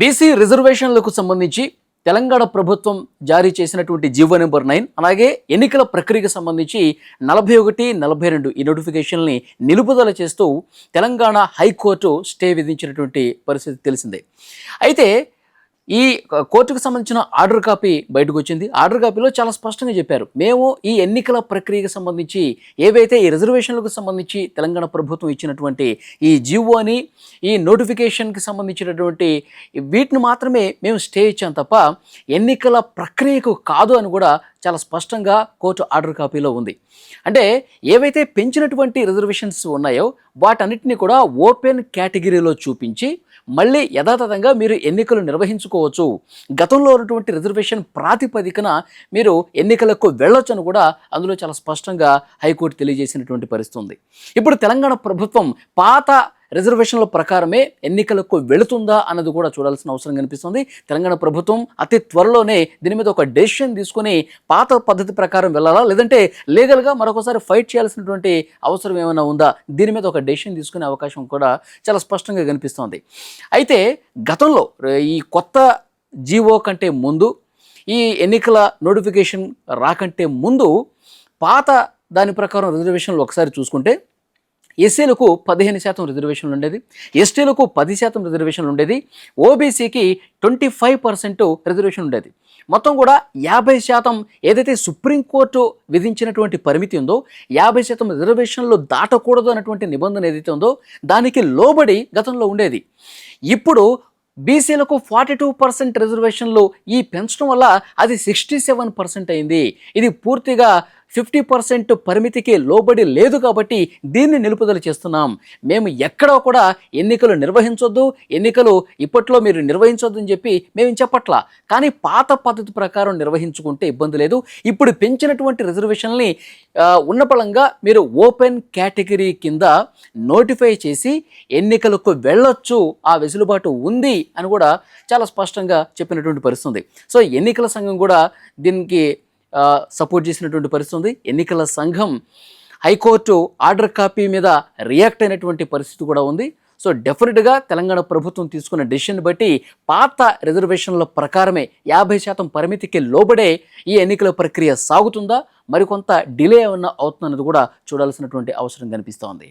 BC రిజర్వేషన్లకు సంబంధించి తెలంగాణ ప్రభుత్వం జారీ చేసినటువంటి జీవో నెంబర్ నైన్ అలాగే ఎన్నికల ప్రక్రియకు సంబంధించి నలభై ఒకటి నలభై రెండు ఈ నోటిఫికేషన్ని నిలుపుదల చేస్తూ తెలంగాణ హైకోర్టు స్టే విధించినటువంటి పరిస్థితి తెలిసిందే. అయితే ఈ కోర్టుకు సంబంధించిన ఆర్డర్ కాపీ బయటకు వచ్చింది ఆర్డర్ కాపీలో చాలా స్పష్టంగా చెప్పారు. మేము ఈ ఎన్నికల ప్రక్రియకు సంబంధించి ఏవైతే ఈ రిజర్వేషన్లకు సంబంధించి తెలంగాణ ప్రభుత్వం ఇచ్చినటువంటి ఈ జీవోని ఈ నోటిఫికేషన్కి సంబంధించినటువంటి వీటిని మాత్రమే మేము స్టే ఇచ్చాం తప్ప ఎన్నికల ప్రక్రియకు కాదు అని కూడా చాలా స్పష్టంగా కోర్టు ఆర్డర్ కాపీలో ఉంది. అంటే ఏవైతే పెంచినటువంటి రిజర్వేషన్స్ ఉన్నాయో వాటన్నిటిని కూడా ఓపెన్ కేటగిరీలో చూపించి మళ్ళీ యథాతథంగా మీరు ఎన్నికలు నిర్వహించుకోవచ్చు. గతంలో ఉన్నటువంటి రిజర్వేషన్ ప్రాతిపదికన మీరు ఎన్నికలకు వెళ్ళొచ్చని కూడా అందులో చాలా స్పష్టంగా హైకోర్టు తెలియజేసినటువంటి పరిస్థితి ఉంది. ఇప్పుడు తెలంగాణ ప్రభుత్వం పాత రిజర్వేషన్ల ప్రకారమే ఎన్నికలకు వెళుతుందా అన్నది కూడా చూడాల్సిన అవసరం కనిపిస్తుంది. తెలంగాణ ప్రభుత్వం అతి త్వరలోనే దీని మీద ఒక డెసిషన్ తీసుకొని పాత పద్ధతి ప్రకారం వెళ్ళాలా? లేదంటే లీగల్గా మరొకసారి ఫైట్ చేయాల్సినటువంటి అవసరం ఏమైనా ఉందా? దీని మీద ఒక డెసిషన్ తీసుకునే అవకాశం కూడా చాలా స్పష్టంగా కనిపిస్తోంది. అయితే గతంలో ఈ కొత్త జీవో కంటే ముందు ఈ ఎన్నికల నోటిఫికేషన్ రాకంటే ముందు పాత దాని ప్రకారం రిజర్వేషన్లు ఒకసారి చూసుకుంటే ఎస్సీలకు పదిహేను శాతం రిజర్వేషన్లు ఉండేది. ఎస్టీలకు పది శాతం రిజర్వేషన్లు ఉండేది. ఓబీసీకి ట్వంటీ ఫైవ్ పర్సెంట్ రిజర్వేషన్ ఉండేది. మొత్తం కూడా యాభై శాతం ఏదైతే సుప్రీంకోర్టు విధించినటువంటి పరిమితి ఉందో యాభై శాతం రిజర్వేషన్లు దాటకూడదు అన్నటువంటి నిబంధన ఏదైతే ఉందో దానికి లోబడి గతంలో ఉండేది. ఇప్పుడు బీసీలకు ఫార్టీ టూ పర్సెంట్ రిజర్వేషన్లు ఈ పెంచడం వల్ల అది సిక్స్టీ సెవెన్ పర్సెంట్ అయింది. ఇది పూర్తిగా ఫిఫ్టీ పర్సెంట్ పరిమితికి లోబడి లేదు కాబట్టి దీన్ని నిలుపుదల చేస్తున్నాం. మేము ఎక్కడా కూడా ఎన్నికలు నిర్వహించొద్దు ఎన్నికలు ఇప్పట్లో మీరు నిర్వహించొద్దు అని చెప్పి మేము చెప్పట్లా. కానీ పాత పద్ధతి ప్రకారం నిర్వహించుకుంటే ఇబ్బంది లేదు. ఇప్పుడు పెంచినటువంటి రిజర్వేషన్ని ఉన్నపళంగా ఉన్న మీరు ఓపెన్ కేటగిరీ కింద నోటిఫై చేసి ఎన్నికలకు వెళ్ళొచ్చు ఆ వెసులుబాటు ఉంది అని కూడా చాలా స్పష్టంగా చెప్పినటువంటి పరిస్థితుంది సో ఎన్నికల సంఘం కూడా దీనికి సపోర్ట్ చేసినటువంటి పరిస్థితి ఉంది. ఎన్నికల సంఘం హైకోర్టు ఆర్డర్ కాపీ మీద రియాక్ట్ అయినటువంటి పరిస్థితి కూడా ఉంది. సో డెఫినెట్గా తెలంగాణ ప్రభుత్వం తీసుకున్న డెసిషన్ బట్టి పాత రిజర్వేషన్ల ప్రకారమే యాభై శాతం పరిమితికి లోబడే ఈ ఎన్నికల ప్రక్రియ సాగుతుందా? మరికొంత డిలే ఏమన్నా అవుతుందన్నది కూడా చూడాల్సినటువంటి అవసరం కనిపిస్తోంది.